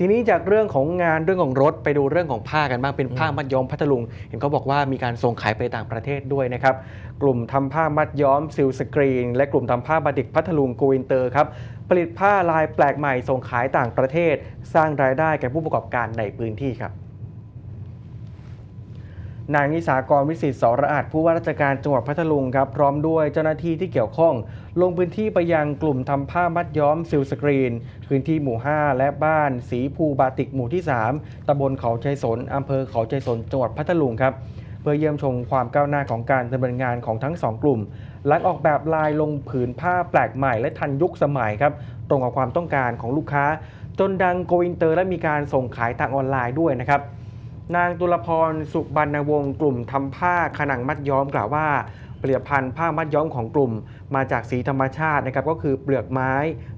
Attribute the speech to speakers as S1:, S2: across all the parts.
S1: ทีนี้จากเรื่องของงานเรื่องของรถไปดูเรื่องของผ้ากันบ้างเป็นผ้ามัดย้อมพัทลุง เห็นเขาบอกว่ามีการส่งขายไปต่างประเทศด้วยนะครับ กลุ่มทำผ้ามัดย้อมซิลสกรีน และกลุ่มทำผ้าบาติกพัทลุงโกอินเตอร์ครับผลิตผ้าลายแปลกใหม่ส่งขายต่างประเทศ สร้างรายได้แก่ผู้ประกอบการในพื้นที่ครับ นางนิสากรวิสิตสระอาจผู้ว่าราชการจังหวัดพัทลุงครับพร้อมด้วยเจ้าหน้าที่ที่เกี่ยวข้อง ลงพื้นที่ไปยังกลุ่มทำผ้ามัดย้อมซิลสกรีน พื้นที่หมู่ 5 และบ้านสีภูบาติกหมู่ที่ 3ตำบลเขาใจสนอำเภอเขาใจสนจังหวัดพัทลุงครับเพื่อเยี่ยมชมความก้าวหน้าของการดำเนินงานของทั้งสองกลุ่ม หลังออกแบบลายลงผืนผ้าแปลกใหม่และทันยุคสมัยครับตรงกับความต้องการของลูกค้า จนดังโกอินเตอร์และมีการส่งขายทางออนไลน์ด้วยนะครับ นางตุลพรสุบรรณวงศ์กลุ่มทำผ้าขนังมัดย้อมกล่าวว่าผลิตภัณฑ์ผ้ามัดย้อมของกลุ่ม มาจากสีธรรมชาตินะครับก็คือเปลือกไม้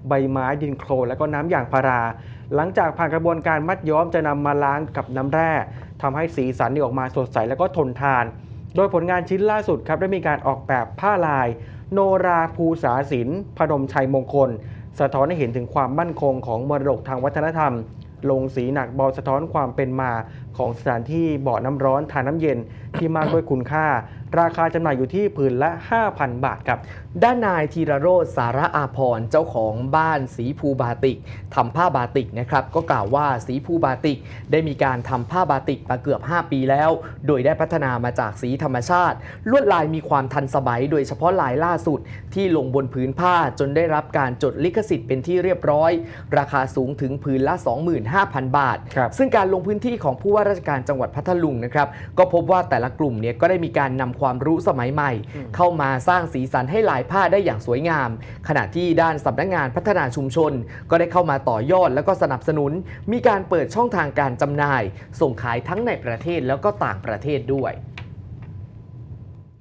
S1: ใบไม้ดินโคลนและก็น้ำยางพารา หลังจากผ่านกระบวนการมัดย้อมจะนำมาล้างกับน้ำแร่ทำให้สีสันนี่ออกมาสดใสและก็ทนทาน โดยผลงานชิ้นล่าสุดครับได้มีการออกแบบผ้าลาย โนราภูษาศิลป์พนมชัยมงคล สะท้อนให้เห็นถึงความมั่นคงของมรดกทางวัฒนธรรม ลงสีหนักเบาสะท้อนความเป็นมาของสถานที่บ่อน้ำร้อนทานน้ำเย็นที่มากด้วยคุณค่า ราคาจำหน่ายอยู่ที่ผืนละ 5,000 บาทครับ
S2: ด้านนายธีรโรธสาระอาพรณ์เจ้าของบ้านสีภูบาติกทำผ้าบาติกนะครับ ก็กล่าวว่าสีภูบาติกได้มีการทำผ้าบาติกมาเกือบ 5 ปีแล้ว โดยได้พัฒนามาจากสีธรรมชาติ ลวดลายมีความทันสมัย โดยเฉพาะลายล่าสุด ที่ลงบนผืนผ้าจนได้รับการจดลิขสิทธิ์เป็นที่เรียบร้อย ราคาสูงถึงผืนละ 25,000 บาท
S1: ครับ
S2: ซึ่งการลงพื้นที่ของผู้ว่าราชการจังหวัดพัทลุงนะครับก็พบว่าแต่ละกลุ่มเนี่ยก็ได้มีการนำความรู้สมัยใหม่ เข้ามาสร้างสีสันให้ลายผ้าได้อย่างสวยงาม ขณะที่ด้านสำนักงานพัฒนาชุมชน ก็ได้เข้ามาต่อยอดแล้วก็สนับสนุน มีการเปิดช่องทางการจำหน่าย ส่งขายทั้งในประเทศแล้วก็ต่างประเทศด้วย